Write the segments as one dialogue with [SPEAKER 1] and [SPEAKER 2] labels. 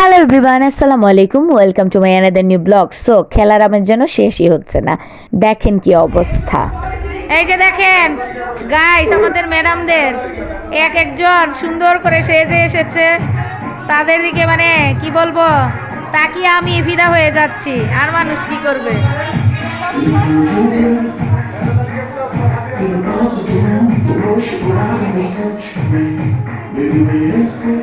[SPEAKER 1] Hello everyone আসসালামু আলাইকুম welcome to my another new blog so খেলার আমার যেন শেষই হচ্ছে না। দেখেন কি অবস্থা।
[SPEAKER 2] এই যে দেখেন গাইস আমাদের ম্যাডামদের এক একজন সুন্দর করে সেজে এসেছে। তাদের দিকে মানে কি বলব তাকিয়ে আমি ফিদা হয়ে যাচ্ছি। আর মানুষ কি করবে?
[SPEAKER 3] When you're sick,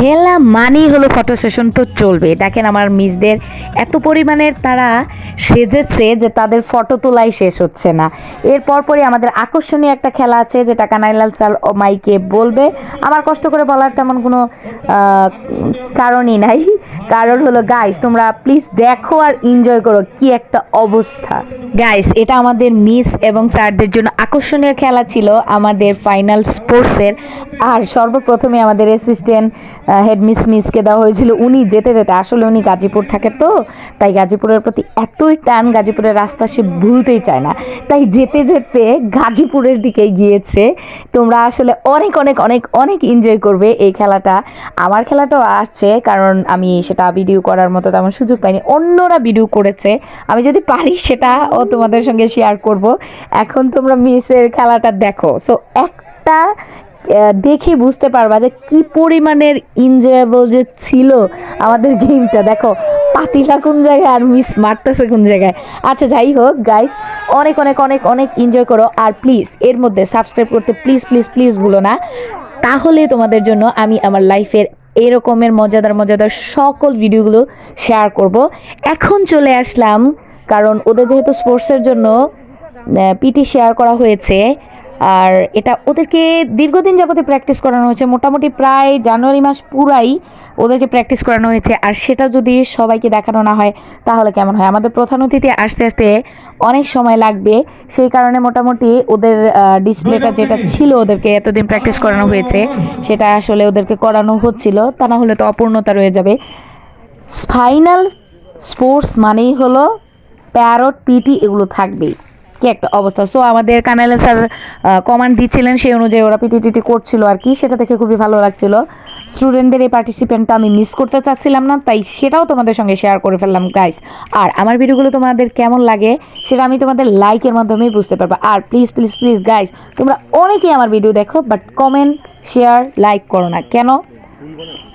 [SPEAKER 1] খেলা মানেই হলো ফটো সেশন তো চলবে। দেখেন আমার মিসদের এত পরিমাণের তারা সেজেছে যে তাদের ফটো তোলাই শেষ হচ্ছে না। এর পরপরই আমাদের আকর্ষণীয় একটা খেলা আছে যেটা কানাইলাল স্যার ও মাইকে বলবে। আমার কষ্ট করে বলার তেমন কোনো কারণই নাই। কারণ হলো গাইস তোমরা প্লিজ দেখো আর এনজয় করো কি একটা অবস্থা। গাইস এটা আমাদের মিস এবং স্যারদের জন্য আকর্ষণীয় খেলা ছিল আমাদের ফাইনাল স্পোর্টসের আর সর্বপ্রথমে আমাদের অ্যাসিস্ট্যান্ট হেড মিস মিসকে দেওয়া হয়েছিল। উনি যেতে যেতে আসলে উনি গাজীপুর থাকে তো তাই গাজীপুরের প্রতি এতই টান গাজীপুরের রাস্তা সে ভুলতেই চায় না। তাই যেতে যেতে গাজীপুরের দিকে গিয়েছে। তোমরা আসলে অনেক অনেক অনেক অনেক এনজয় করবে এই খেলাটা। আমার খেলাটাও আসছে কারণ আমি সেটা ভিডিও করার মতো তেমন সুযোগ পাইনি। অন্যরা ভিডিও করেছে। আমি যদি পারি সেটা ও তোমাদের সঙ্গে শেয়ার করব। এখন তোমরা মিসের খেলাটা দেখো। সো একটা আহ, দেখে বুঝতে পারবা যে কি পরিমাণের এনজয়েবল যে ছিল আমাদের গেমটা দেখো, পাতিলা কোন জায়গায় আর মিস মারতেছে কোন জায়গায়। আচ্ছা যাই হোক গাইস অনেক অনেক অনেক অনেক এনজয় করো। আর প্লিজ এর মধ্যে সাবস্ক্রাইব করতে প্লিজ প্লিজ প্লিজ ভুলো না। তাহলে তোমাদের জন্য আমি আমার লাইফের এরকমের মজাদার মজাদার সকল ভিডিওগুলো শেয়ার করব। এখন চলে আসলাম, কারণ ওদের যেহেতু স্পোর্টসের জন্য পিটি শেয়ার করা হয়েছে আর এটা ওদেরকে দীর্ঘদিন যাবতে প্র্যাকটিস করানো হয়েছে। মোটামুটি প্রায় জানুয়ারি মাস পুরাই ওদেরকে প্র্যাকটিস করানো হয়েছে। আর সেটা যদি সবাইকে দেখানো না হয় তাহলে কেমন হয়? আমাদের প্রধান অতিথি আসতে আসতে অনেক সময় লাগবে। সেই কারণে মোটামুটি ওদের ডিসপ্লেটা যেটা ছিল ওদেরকে এতদিন প্র্যাকটিস করানো হয়েছে সেটা আসলে ওদেরকে করানো হচ্ছিল। তা না হলে তো অপূর্ণতা রয়ে যাবে। ফাইনাল স্পোর্টস মানেই হলো প্যারট পিটি এগুলো থাকবেই। কি একটা অবস্থা। সো আমাদের কানাইলা স্যার কমান্ড দিচ্ছিলেন সেই অনুযায়ী ওরা পিটি টিটি করছিল আর কি। সেটা দেখে খুবই ভালো লাগছিল। স্টুডেন্টদের এই পার্টিসিপেন্টটা আমি মিস করতে চাচ্ছিলাম না, তাই সেটাও তোমাদের সঙ্গে শেয়ার করে ফেললাম গাইস আর আমার ভিডিওগুলো তোমাদের কেমন লাগে, সেটা আমি তোমাদের লাইকের মাধ্যমেই বুঝতে পারব। আর প্লিজ প্লিজ প্লিজ গাইস তোমরা অনেকেই আমার ভিডিও দেখো বাট কমেন্ট শেয়ার লাইক করো না। কেন?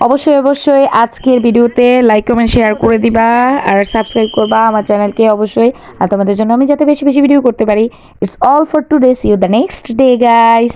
[SPEAKER 1] অবশ্যই অবশ্যই আজকের ভিডিওতে লাইক কমেন্ট শেয়ার করে দিবা আর সাবস্ক্রাইব করবা আমার চ্যানেলকে অবশ্যই। আর তোমাদের জন্য আমি যাতে বেশি বেশি ভিডিও করতে পারি। It's all for today see you the next day guys